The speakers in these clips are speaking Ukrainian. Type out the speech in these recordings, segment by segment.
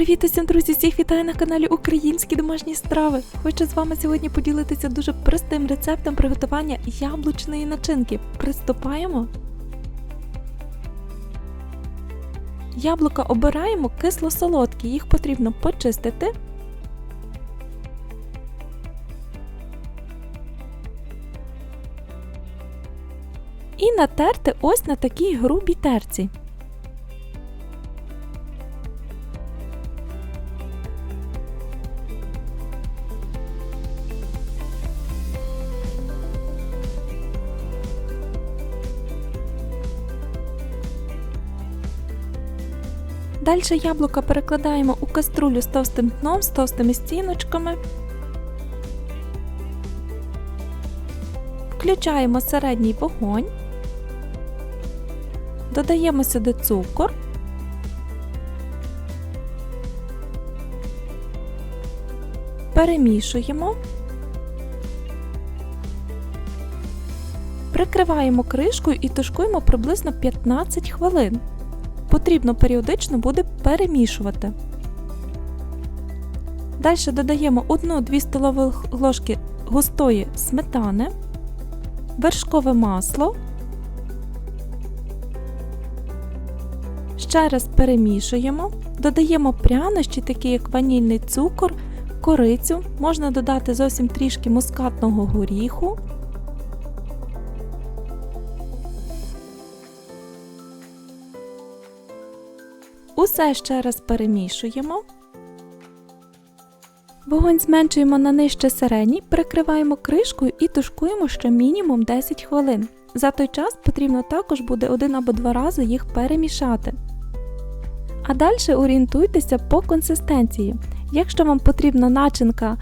Привіт усім, друзі! Всіх вітаю на каналі Українські домашні страви. Хочу з вами сьогодні поділитися дуже простим рецептом приготування яблучної начинки. Приступаємо. Яблука обираємо кисло-солодкі, їх потрібно почистити. І натерти ось на такій грубій терці. Далі яблука перекладаємо у каструлю з товстим дном, з товстими стіночками. Включаємо середній вогонь. Додаємо сюди цукор. Перемішуємо. Прикриваємо кришкою і тушкуємо приблизно 15 хвилин. Потрібно періодично буде перемішувати. Далі додаємо 1-2 столових ложки густої сметани, вершкове масло. Ще раз перемішуємо, додаємо прянощі, такі як ванільний цукор, корицю, можна додати зовсім трішки мускатного горіху. Усе ще раз перемішуємо. Вогонь зменшуємо на нижче середній, прикриваємо кришкою і тушкуємо ще мінімум 10 хвилин. За той час потрібно також буде один або два рази їх перемішати. А далі орієнтуйтеся по консистенції. Якщо вам потрібна начинка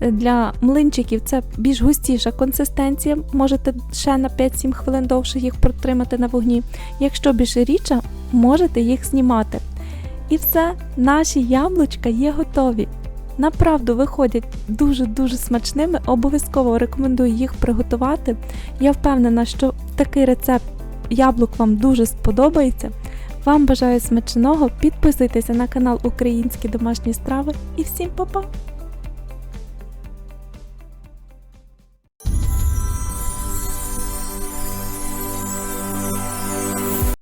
для млинчиків, це більш густіша консистенція, можете ще на 5-7 хвилин довше їх протримати на вогні. Якщо більш рідша, можете їх знімати. І все, наші яблучка є готові. Направду виходять дуже-дуже смачними, обов'язково рекомендую їх приготувати. Я впевнена, що такий рецепт яблук вам дуже сподобається. Вам бажаю смачного, підписуйтеся на канал Українські домашні страви і всім па-па!